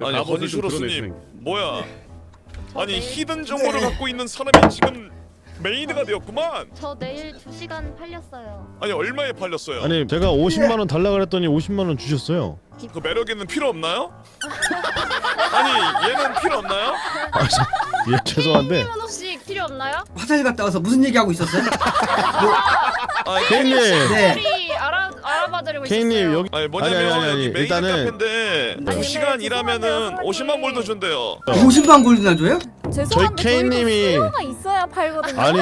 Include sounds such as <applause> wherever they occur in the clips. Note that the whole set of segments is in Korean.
아니 갑옷을 좀 허니슈로스님 뭐야? 아니 네. 히든 정보를 갖고 있는 사람이 지금 메이드가 되었구만. 저 내일 2시간 팔렸어요. 아니 얼마에 팔렸어요? 아니 제가 50만 원 달라 그랬더니 50만 원 주셨어요. 그 매력에는 필요 없나요? 아니 얘는 필요 없나요? 아, 저, 예 죄송한데 만 원씩 필요 없나요? 화장실 갔다 와서 무슨 얘기하고 있었어요? 아니 케이님 네. 우리 알아 알아봐드리고 케이님 있었어요. 여기 아니 뭐냐면 아니, 아니, 아니, 여기 아니. 일단은- 카페인데 네. 두 시간 네, 일하면은 죄송한데요, 50만 골드 준대요. 50만 골드나 줘요? 죄송한데 저희 수요가 있어야 팔거든요. 아니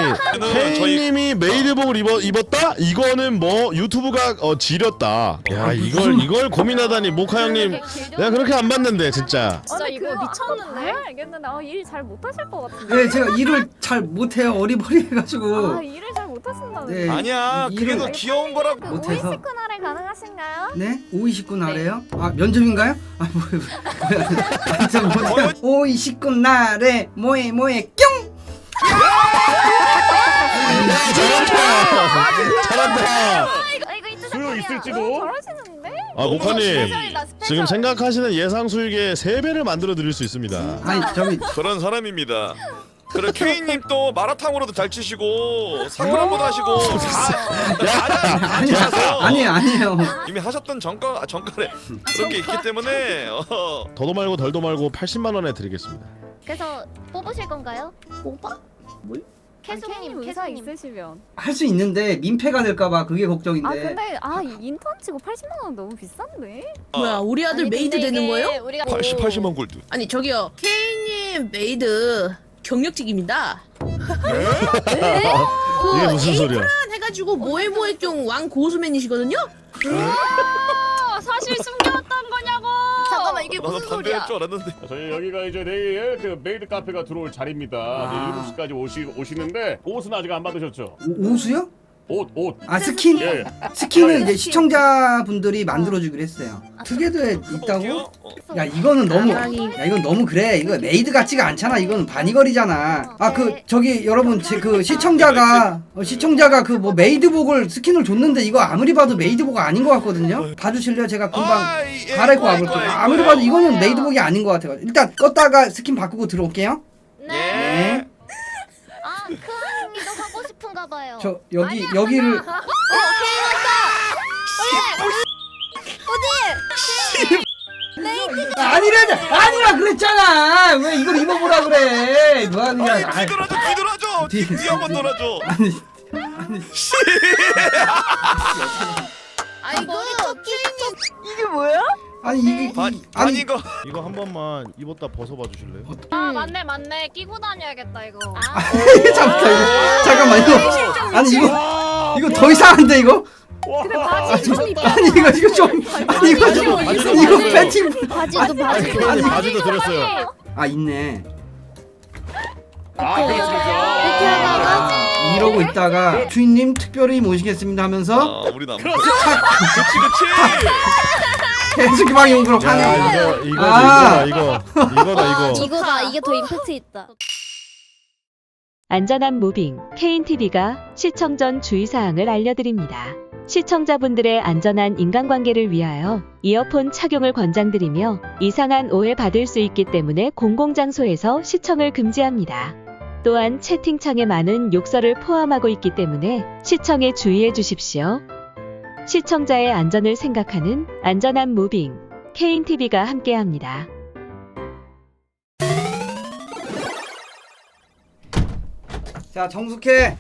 케이님이 메이드복을 입어 입었다? 이거는 뭐 유튜브가 어 지렸다. 야 이걸 이걸 고민하다니 모카 형님 내가 그렇게 안 봤는데 진짜. 진짜 아니, 이거 미쳤는데? 알겠는데 아, 일 잘 못하실 것 같은데. 네 제가 일을 잘 못해요 어리버리해가지고 아 일을 잘 못하신다는. 네. 아니야 그게 일을- 더 귀여운 거라고. 그 못해서. 오이시쿠 날에 가능하신가요? 네? 오이식군 아래요? 아 면접인가요? 아 뭐, 뭐야 아, 저 못해요 오이식군 나래 뭐해 뭐해 뿅! 잘한다. 아 이거 이트 수요 어, 있을지도. 잘하시는데? 아 스페셜. 지금 생각하시는 예상 수익의 3배를 만들어 드릴 수 있습니다. 아니 저기 그런 사람입니다. 그래 케이님 또 마라탕으로도 잘 치시고 사쿠라보도 하시고 다 아니 하셔서 아니 아니에요 이미 하셨던 전과 아, 전과래 그런 게 있기 때문에 어, 더도 말고 덜도 말고 80만 원에 드리겠습니다. 그래서 뽑으실 건가요? 오빠? 캐수님 캐님 의사 캐수님. 있으시면. 할 수 있는데 민폐가 될까봐 그게 아 걱정인데 근데 아 이 인턴 치고 80만 원 너무 비싼데? 뭐야 우리 아들 아니, 메이드 근데 되는 이게 거예요? 우리가 80, 80만 골드 아니 저기요 케이님 메이드 경력직입니다 이게 무슨 소리야? 한 해가지고 모에모에종 왕 고수맨이시거든요? 아, 사실 숨겨왔던 거냐고. 잠깐만 이게 나도 무슨 반대할 소리야? 줄 알았는데 저희 여기가 이제 내일 그 메이드 카페가 들어올 자리입니다. 아. 7시까지 오시 오시는데 옷은 아직 안 받으셨죠? 오, 오수요? 옷 옷. 아 스킨? 예. 스킨은 이제 시청자분들이 만들어주기로 했어요 투게더에 있다고? 볼게요. 어, 야 이거는 너무. 야 이건 너무 그래 이거 메이드 같지가 않잖아 이거는 바니걸이잖아 아 그 저기 여러분 제 그 시청자가 어, 시청자가 그 뭐 메이드복을 스킨을 줬는데 이거 아무리 봐도 메이드복 아닌 것 같거든요 봐주실래요 제가 금방 아, 예, 갈아입고 이거야, 와볼게요 아, 아무리. 봐도 이거는. 메이드복이 아닌 것 같아요 일단 껐다가 스킨 바꾸고 들어올게요 예. 네. 아 크한이도 하고 싶은가 봐요. 저 여기 아니야, 여기를. <laughs> 아니라 아니라 그랬잖아. 왜 이걸 입어보라 그래. 뭐 하는 아니 거야. 아이, 뒤돌아줘 뒤돌아줘. 뒤- 뒤 한번 돌아줘. 아니 아이고 이게 뭐야? 아니 이게 반, 이- 아니 이거. 이거 한 번만 입었다 벗어봐 주실래요? 아 맞네 맞네. 끼고 다녀야겠다 이거. 아, <laughs> 잠깐 이거 잠깐만 이거. 아니 이거 이거 더 이상한데 이거? 근데 바지 좀 입고 아니 이거 이거 좀 아니 이거 좀 이거 팬티 바지도 아니 바지도. 드렸어요. 아 있네. 아 그렇죠. 이렇게 하다가 이러고 있다가 주인님 특별히 모시겠습니다 하면서 아 우리 남 그렇지 그렇지 계속 방용으로 야 하는 이거 이거 아. 이거다 이거 이거다 이거. 이거다 이게 더 임팩트 있다. 안전한 무빙 KNTV가 시청 전 주의사항을 알려드립니다. 시청자분들의 안전한 인간관계를 위하여 이어폰 착용을 권장드리며 이상한 오해 받을 수 있기 때문에 공공장소에서 시청을 금지합니다. 또한 채팅창에 많은 욕설을 포함하고 있기 때문에 시청에 주의해 주십시오. 시청자의 안전을 생각하는 안전한 무빙 KNTV가 함께합니다. 자 정숙해.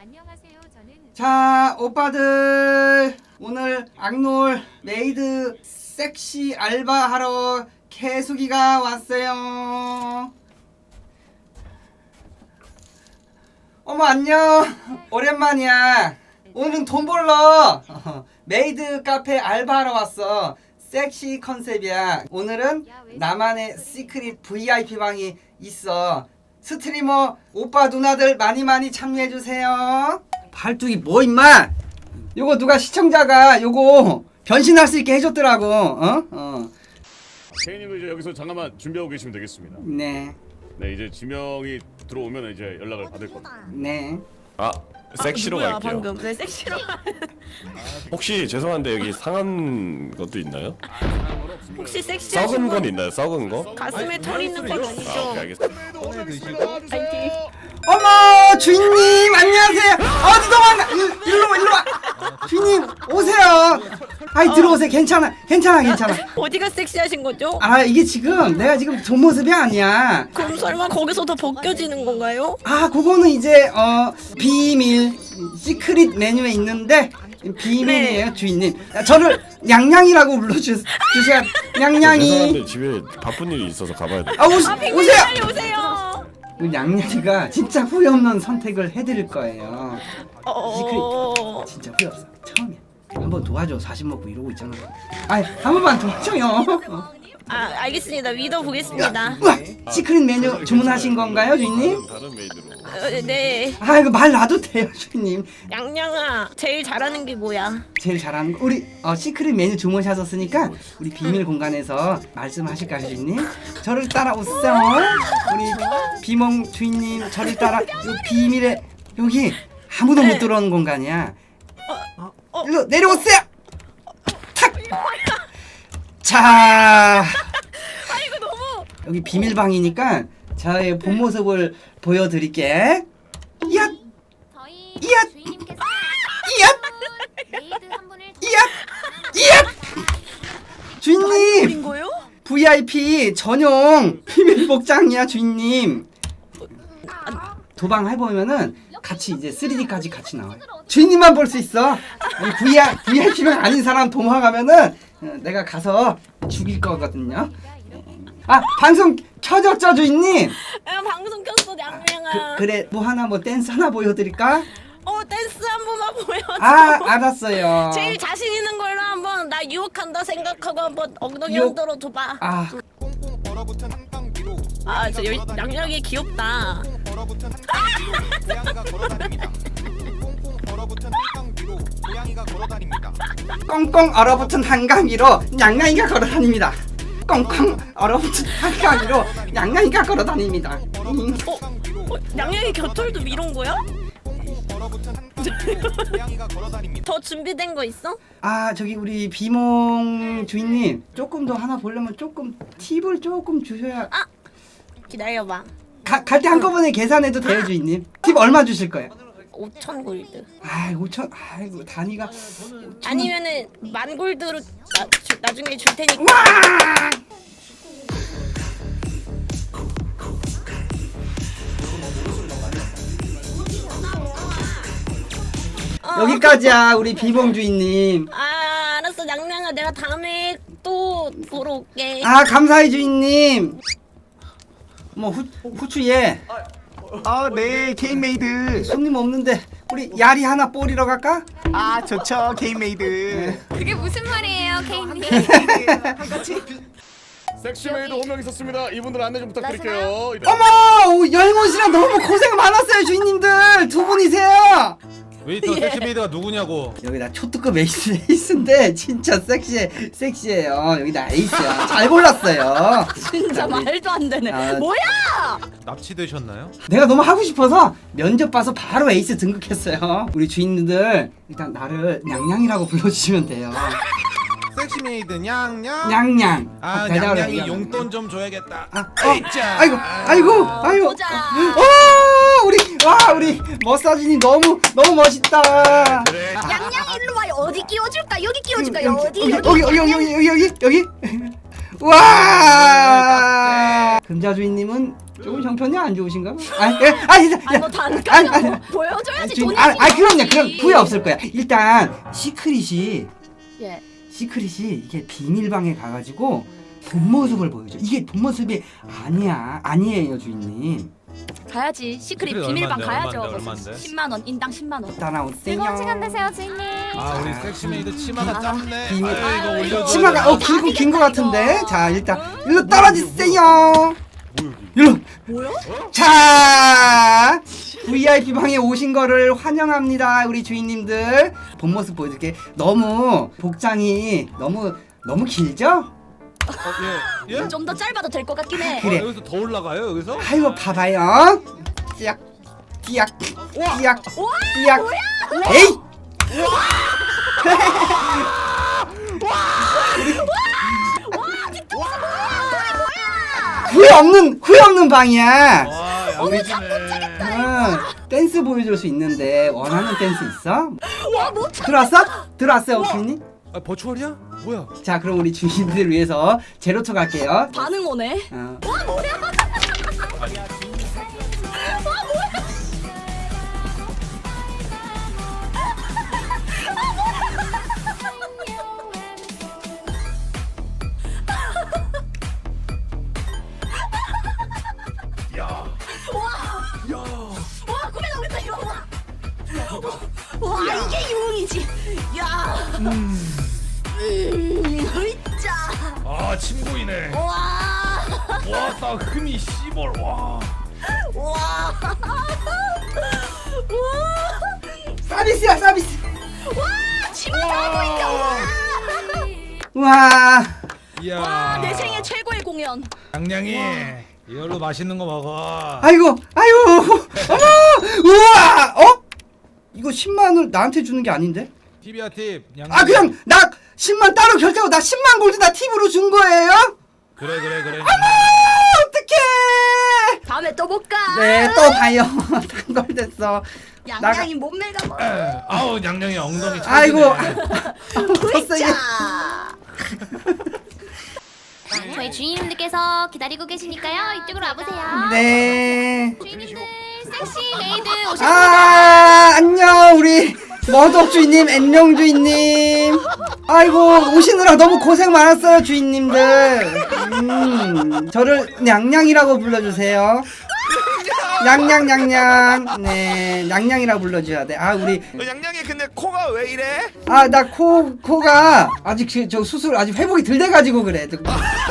안녕하세요. 저는 자 오빠들. 오늘 악놀 메이드 섹시 알바하러 개숙이가 왔어요. 어머 안녕. 오랜만이야 오늘은 돈 벌러 <laughs> 메이드 카페 알바하러 왔어 섹시 컨셉이야 오늘은 나만의 시크릿 VIP 방이 있어 스트리머 오빠 누나들 많이 많이 참여해주세요 팔뚝이 뭐 임마 요거 누가 시청자가 요거 변신할 수 있게 해줬더라고 어? 어. 케이님도 이제 여기서 잠깐만 준비하고 계시면 되겠습니다. 네 네 이제 지명이 들어오면 이제 연락을 받을 겁니다. 네. 아 섹시로 누구야, 갈게요. 방금 네 섹시로 <laughs> 혹시 죄송한데 여기 상한 것도 있나요? 혹시 섹시하신 썩은 건분 있나요? 썩은 거? 가슴에 털 있는 건 아, 아니죠? 오케이 알겠습니다. 파이팅 어머 주인님 안녕하세요. 어디 도망가? 일- 일로 와 일로 와. 주인님 오세요. 아이 들어오세요. 괜찮아 괜찮아 괜찮아. <laughs> 어디가 섹시하신 거죠? 아 이게 지금 내가 지금 본 모습이 아니야. 그럼 설마 거기서 더 벗겨지는 건가요? 아 그거는 이제 어 비밀 시크릿 메뉴에 있는데 비밀이에요 주인님. 아, 저를 냥냥이라고 불러주 주셔야 냥냥이. 죄송한데 집에 바쁜 일이 있어서 가봐야 돼. 아 오시, 오세요. 빨리 오세요 우리 냥냥이가 진짜 후회 없는 선택을 해드릴 거예요. 어... 진짜 후회 없어. 처음이야. 한 번 도와줘. 40 먹고 이러고 있잖아. 아이 한 번만 도와줘요. 어. 아 알겠습니다 믿어 보겠습니다 우와 시크릿 메뉴 주문하신 건가요 주인님? 다른. 어, 네아 이거 말 놔도 돼요 주인님. 양양아 제일 잘하는 게 뭐야? 제일 잘하는 거 우리 어, 시크릿 메뉴 주문하셨으니까 우리 비밀 공간에서 말씀하실까요 주인님? 저를 따라오세요 우리 비몽 주인님 저를 따라 이 비밀의 여기 아무도 못 들어오는 공간이야 일로 내려오세요. 탁! 자. 이거 너무 여기 비밀방이니까 저의 본 모습을 보여드릴게. 야 저희 이야! 주인님께서 야 메이드 한 분을 야 야! 주인님. 거요? VIP 전용 비밀 복장이야 주인님. 도방 해보면은 같이 이제 3D까지 같이 나와요. 주인님만 볼 수 있어. VIP VIP가 아닌 사람 도망가면은 어, 내가 가서 죽일 거거든요. 아 방송 켜졌죠 주인님? 야, 방송 켰어 그, 양양아 그래 뭐 하나 뭐 댄스 하나 보여드릴까? 어 댄스 한 번만 보여줘 아 알았어요. 제일 자신 있는 걸로 한번 나 유혹한다 생각하고 한번 엉덩이 유혹? 흔들어 줘봐 아 아저 양양이 귀엽다 꽁꽁 얼어붙은 한강 위로 냥냥이가 걸어다닙니다. 꽁꽁 얼어붙은 한강 위로 냥냥이가 걸어다닙니다. 음. 어? 어 양양이 곁털도 이런 거야? 더 준비된 거 있어? 아 저기 우리 비몽 주인님 조금 더 하나 보려면 조금 팁을 조금 주셔야 기다려봐 갈 때 한꺼번에 계산해도 돼요 주인님? 팁 얼마 주실 거예요? 5천 골드. 아 5천 아이고 단위가 5천 아니면은 만 골드로 나, 주, 나중에 줄 테니까. 와! 어. 여기까지야 우리 비몽 주인님. 아 알았어. 양양아 내가 다음에 또 보러 올게. 아 감사해 주인님 뭐 후, 후추예 아, 네, 케인메이드. 손님 없는데 우리 야리 하나 뿌리러 갈까? 아, 좋죠, 케인메이드. 그게 무슨 말이에요, 케이님? 섹시 메이드 호명 있었습니다. 이분들 안내 좀 부탁드릴게요. 어머 열무씨랑 너무 고생 많았어요 주인님들 두 분이세요 웨이터 <laughs> 섹시메이드가 누구냐고. 여기다 초특급 에이스 에이스인데 진짜 섹시해 섹시해요. 여기다 에이스야. 잘 골랐어요. 진짜 우리- 말도 안 되네. 아, 뭐야! 납치되셨나요? 내가 너무 하고 싶어서 면접 봐서 바로 에이스 등극했어요. 우리 주인님들 일단 나를 냥냥이라고 불러주시면 돼요 섹시메이드 냥냥 냥냥 아 대답을 냥냥이. 용돈 좀 줘야겠다 아, 어. 아이고, 아이고, 아이고. 보자. 어, 우리, 와, 우리 머사진이 너무, 너무 멋있다. 양양 일로 와요. 어디 끼워줄까? 여기 끼워줄까? 여기, 어디? 여기, 여기, 여기, 여기, 여기, 여기, 여기. 와. 금자주인님은 조금 형편이 안 좋으신가? 아, 예, 아, 진짜. 아니 뭐다 아니. 아니. 보여줘야지 주인, 돈이. 아, 아, 그럼요. 그럼 후회 없을 거야. 일단 시크릿이 예. 시크릿이 이게 비밀방에 가가지고 본 모습을 보여줘. 이게 본 모습이 아니야, 아니에요, 주인님. 가야지. 시크릿 시크릿 비밀방 얼마인데, 가야죠. 얼마인데, 얼마인데? 10만 원 인당 10만 원. 따라오세요. 즐거운 시간 되세요, 주인님. 아 우리 섹시메이드 치마가 짧네 비밀- 아유, 이거 올려줘 치마가 어 길고 긴 거 같은데. 자 일단 일로 떨어지세요. 일로. 뭐야? 자 VIP 방에 오신 거를 환영합니다, 우리 주인님들. 본 모습 보여줄게. 너무 복장이 너무 너무 길죠? 예? 예? 좀 더 짧아도 될 것 같긴 해. 그래. 어, 여기서 더 올라가요 여기서? 아이고 봐봐요. 짝, 띠약 띠약 띠약 에이 <laughs> 후회 없는 후회 없는 방이야 와 양해지네. 응, 댄스 보여줄 수 있는데 원하는 댄스 있어? 들어왔어? 들어왔어요 주인님? 아 버추얼이야? 뭐야? 자 그럼 우리 주인들 위해서 제로초 갈게요 반응 오네. 어. 와 와 이야. 와, 내 생애 최고의 공연. 양양이 이걸로 맛있는 거 먹어. 아이고 아이고 어머 우와 어? 이거 10만을 나한테 주는 게 아닌데? 팁이야 팁. 양양. 아 그냥 나 10만 따로 결제하고 나 10만 골드 나 팁으로 준 거예요? 그래 그래 그래. 어떡해 다음에 또 볼까? 네 또 봐요 <laughs> 단걸 됐어 양양이 몸매가 뭐. 에, 아우 양양이 엉덩이. 아이고 찰지네. 컸어요 <laughs> <laughs> 저희 주인님들께서 기다리고 계시니까요. 이쪽으로 와보세요. 네 주인님들 섹시 메이드 오셨습니다. 아 안녕 우리 머독 주인님 안녕 주인님 아이고 오시느라 너무 고생 많았어요 주인님들 음 저를 냥냥이라고 불러주세요 냥냥냥냥. 네 냥냥이라고 불러줘야 돼 아 우리 어, 양양이 근데 코가 왜 이래? 아 나 코 코가 아직 그, 저 수술 아직 회복이 덜 돼 가지고 그래.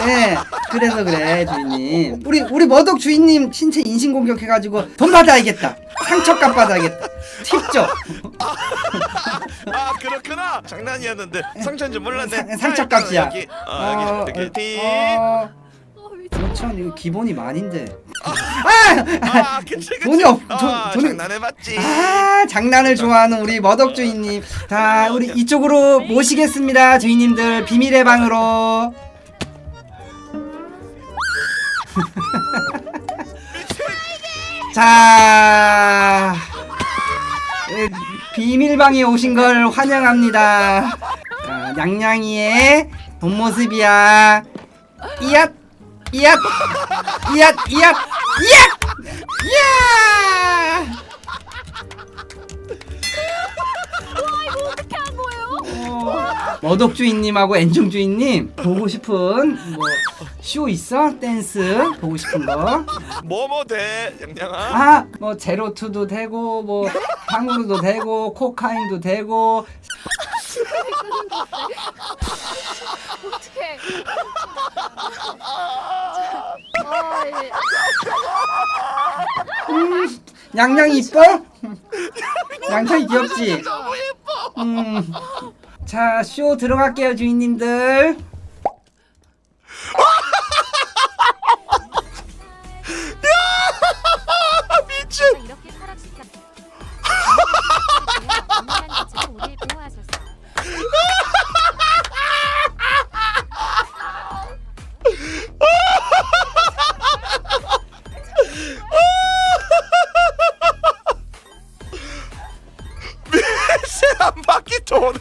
네 그래서 그래 주인님. 우리 우리 머독 주인님 신체 인신 공격해 가지고 돈 받아야겠다. 상처값 받아야겠다. 팁죠? 아 그렇구나. 장난이었는데 상처인 줄 몰랐네. 상- 상처값이야. 여기 어, 여기 이렇게 티 어, 그렇죠. 이거 기본이 만인데 아! 아 그치 그치. 돈이 없- 돈- 아, 돈이- 장난해봤지. 아 장난을 좋아하는 우리 머덕 주인님. 자 우리 이쪽으로 모시겠습니다 주인님들. 비밀의 방으로. 자 에, 비밀방에 오신 걸 환영합니다. 자, 냥냥이의 본 모습이야. 이앗 이앗 이앗 이앗 이앗 이야 머독 주인님하고 엔종 주인님 보고 싶은 뭐쇼 있어? 댄스 보고 싶은 거? 뭐뭐 돼 양양아 아, 뭐 제로투도 되고 뭐 탕후루도 되고 코카인도 되고 어떡해. 아, 이제 양양이 이뻐? 양양이 귀엽지? 음. 자, 쇼 들어갈게요, 주인님들. <laughs> 한 바퀴 도네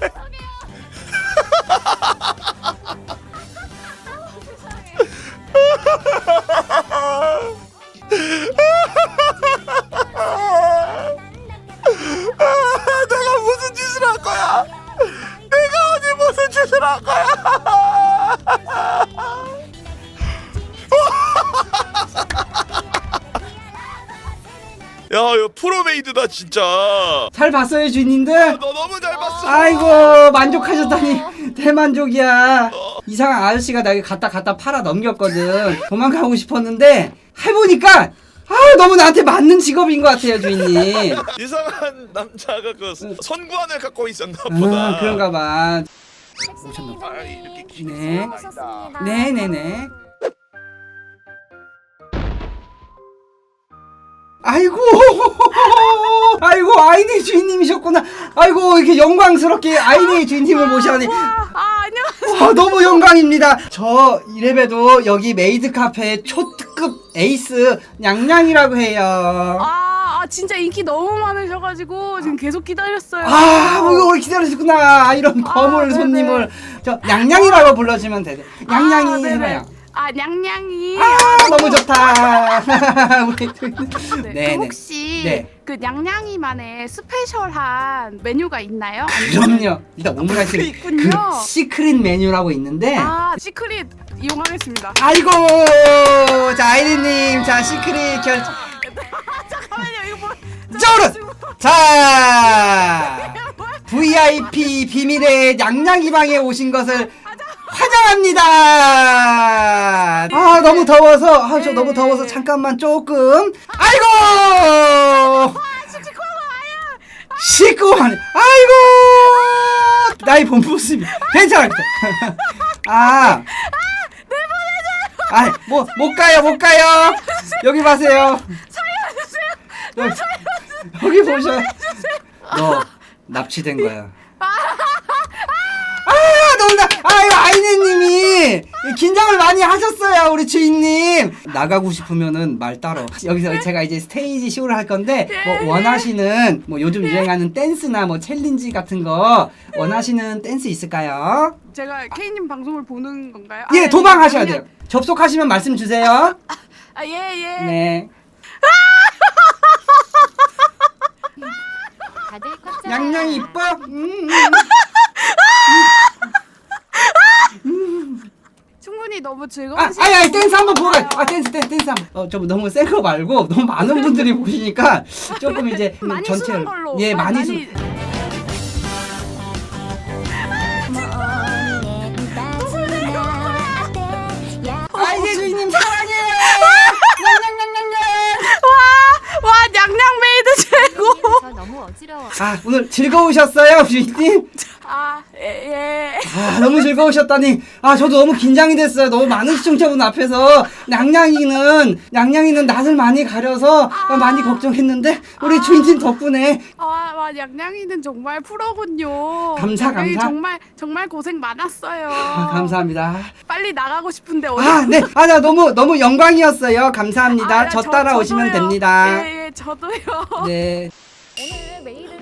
진짜. 잘 봤어요, 주인님들? 너 너무 잘 봤어. 아이고, 만족하셨다니. <laughs> 대만족이야. 이상한 아저씨가 나에게 갖다 갖다 팔아 넘겼거든. 도망가고 싶었는데, 해보니까, 아, 너무 나한테 맞는 직업인 것 같아요, 주인님. <laughs> 이상한 남자가 그 선구안을 갖고 있었나 보다. 아, 그런가 봐. 아, 메이드님 이렇게 기- 네. 네네네. 아이고 <laughs> 아이고 아이네 주인님이셨구나 아이고 이렇게 영광스럽게 아이네 주인님을 모셔니 아 안녕. 와, 너무 영광입니다 저 이래봬도 여기 메이드 카페 초특급 에이스 냥냥이라고 해요 아, 아 진짜 인기 너무 많으셔가지고 지금 계속 기다렸어요. 아, 이거 기다리셨구나. 아, 이런 거물 네네. 손님을 저 냥냥이라고 불러주면 돼. 냥냥이 아, 네네. 해봐요. 아 냥냥이. 아, 너무 좋다. <laughs> 우리 네. 네, 그 네. 혹시 네. 그 냥냥이만의 스페셜한 메뉴가 있나요? 그럼요. 일단 오므라이스 있군요. 그 시크릿 메뉴라고 있는데. 아 시크릿 이용하겠습니다. 아이고, 자 아이리님, 자 시크릿 결. <laughs> 잠깐만요 이거 뭐? 저런. 자, <laughs> VIP 비밀의 냥냥이 방에 오신 것을 환영합니다. 아 너무 더워서 아 저 너무 더워서 잠깐만 조금. 아이고. 시끄러워. 아이고. 나의 본 모습이 괜찮아. <laughs> 아. 아, 뭐, 못 가요, 못 가요. 여기 봐세요. 여기 보셔. 너 납치된 거야. 아. 아유, 아이네님이 긴장을 많이 하셨어요, 우리 주인님. 나가고 싶으면은 말 따로. 여기서 제가 이제 스테이지 쇼를 할 건데, 뭐 원하시는 뭐 요즘 유행하는 댄스나 뭐 챌린지 같은 거 원하시는 댄스 있을까요? 제가 케이님 방송을 보는 건가요? 예, 아, 도망하셔야 돼요. 접속하시면 말씀 주세요. 아, 예, 예. 네. 다들 꽉 잡아요. 양양이 이뻐? 음, 충 너무 아, 즐거우신 아니, 아니, 댄스 한번 보러 가. 아, 댄스, 댄스, 댄스 한 번. 어, 좀 너무 센 거 말고 너무 많은 분들이 보시니까 조금 이제 <laughs> 많이 전체를- 쓰는 걸로. 예, 마- 많이 수. 아이네 주인님 사랑해요. 냥냥냥냥냥. <laughs> 와, 와, 냥냥 메이드 최고. 저 너무 어지러워. 아, 오늘 즐거우셨어요, 주인님? 아, 예, 예. 아, 너무 즐거우셨다니. 아, 저도 너무 긴장이 됐어요. 너무 많은 시청자분 앞에서 냥냥이는 냥냥이는 낯을 많이 가려서 어, 많이 걱정했는데 우리 주인님 덕분에 아, 와, 냥냥이는 정말 프로군요. 감사, 감사. 정말 정말 고생 많았어요. 아, 감사합니다. 빨리 나가고 싶은데 어디? 아, 네. 아, 나 너무 너무 영광이었어요. 감사합니다. 아, 저 저- 따라오시면 저도요. 됩니다. 예, 예, 저도요. 네. 오늘 발표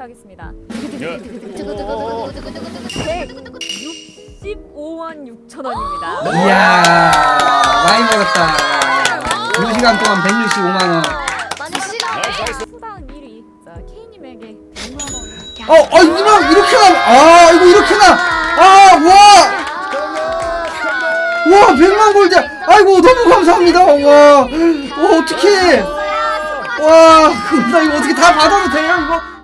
하겠습니다. 예. 165만 6천 원입니다. 이야, 많이 벌었다. 2시간 동안 165만 원. 수당 1위. 자, K님에게 100만 원. 어, 어, 이거 이렇게 나. 아, 이거 이렇게 나. 아, 와. 와, 100만 골드. 아이고, 너무 감사합니다. 와. 와, 어떡해. 와, 나 이거 어떻게 다 받아도 돼요, 이거?